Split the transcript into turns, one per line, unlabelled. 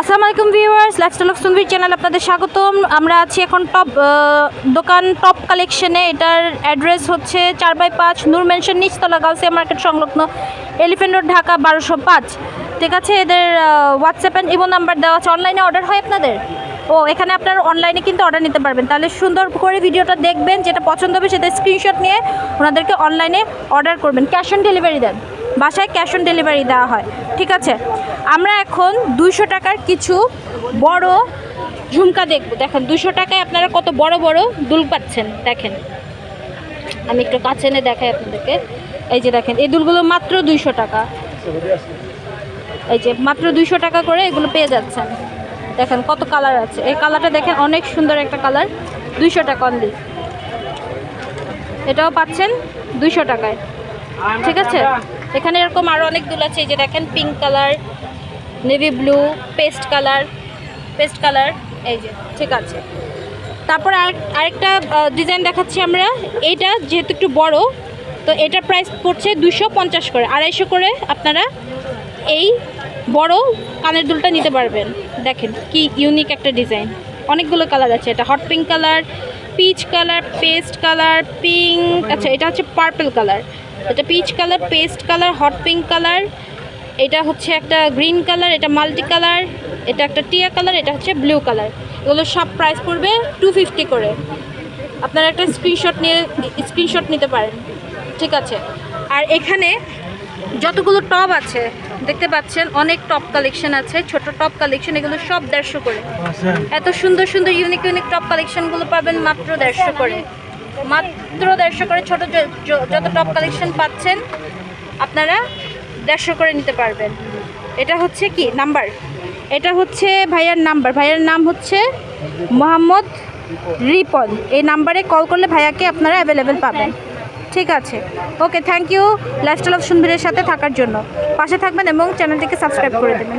আসসালামু আলাইকুম viewers lifestyle of Sunvir channel আপনাদের স্বাগতম। আমরা আছি এখন টপ দোকান টপ কালেকশনে এটার অ্যাড্রেস হচ্ছে চার বাই পাঁচ নূর মেনশন নিচতলা গাউসিয়া মার্কেট সংলগ্ন এলিফেন্ট রোড ঢাকা বারোশো পাঁচ। ঠিক আছে, এদের হোয়াটসঅ্যাপ অ্যান্ড ইমো নাম্বার দেওয়া আছে। অনলাইনে অর্ডার হয় আপনাদের? ও, এখানে আপনার অনলাইনে কিন্তু অর্ডার নিতে পারবেন। তাহলে সুন্দর করে ভিডিওটা দেখবেন, যেটা পছন্দ হবে সেটা স্ক্রিনশট নিয়ে ওনাদেরকে অনলাইনে অর্ডার করবেন। ক্যাশ অন ডেলিভারি দেন। বাসায় ক্যাশ অন ডেলিভারি দেওয়া হয়, ঠিক আছে? আমরা এখন দুইশো টাকার কিছু বড় ঝুমকা দেখব। দেখেন দুশো টাকায় আপনারা কত বড় বড় দুল পাচ্ছেন, দেখেন। আমি একটু কাছে এনে দেখাই আপনাদেরকে। এই যে দেখেন, এই দুলগুলো মাত্র দুইশো টাকা। এই যে মাত্র দুইশো টাকা করে এগুলো পেয়ে যাচ্ছেন। দেখেন কত কালার আছে। এই কালারটা দেখেন, অনেক সুন্দর একটা কালার। দুইশো টাকা অনলি এটাও পাচ্ছেন দুইশো টাকায়। ঠিক আছে? এখানে এরকম আরও অনেক দুল আছে, এই যে দেখেন pink colour navy blue paste colour paste colour এই যে, ঠিক আছে। তারপর আরেক আরেকটা ডিজাইন দেখাচ্ছি আমরা। এইটা যেহেতু একটু বড়, তো এটার প্রাইস পড়ছে দুশো পঞ্চাশ করে, আড়াইশো করে আপনারা এই বড় কানের দুলটা নিতে পারবেন। দেখেন কি ইউনিক একটা ডিজাইন অনেকগুলো কালার আছে এটা hot pink colour peach colour paste colour pink আচ্ছা এটা হচ্ছে পার্পল কালার এটা peach colour paste colour hot pink colour এটা হচ্ছে একটা গ্রিন কালার এটা মাল্টি কালার এটা একটা টিয়া কালার এটা হচ্ছে ব্লু কালার এগুলো সব প্রাইস পড়বে টু ফিফটি করে। আপনারা একটা স্ক্রিনশট নিয়ে স্ক্রিনশট নিতে পারেন। ঠিক আছে। আর এখানে যতগুলো টপ আছে দেখতে পাচ্ছেন অনেক টপ কালেকশন আছে ছোট টপ কালেকশন এগুলো সব দেড়শো করে। এত সুন্দর সুন্দর ইউনিক ইউনিক টপ কালেকশনগুলো পাবেন মাত্র দেড়শো করে। মাত্র দেড়শো করে ছোট যত টপ কালেকশন পাচ্ছেন, আপনারা দেড়শো করে নিতে পারবেন। এটা হচ্ছে কি? নাম্বার এটা হচ্ছে ভাইয়ার নাম্বার ভাইয়ার নাম হচ্ছে মোহাম্মদ রিপন। এই নাম্বারে কল করলে ভাইয়াকে আপনারা অ্যাভেলেবেল পাবেন। ঠিক আছে। Okay thank you lifestyle of সুন্দরের সাথে থাকার জন্য। পাশে থাকবেন এবং চ্যানেলটিকে সাবস্ক্রাইব করে দেবেন।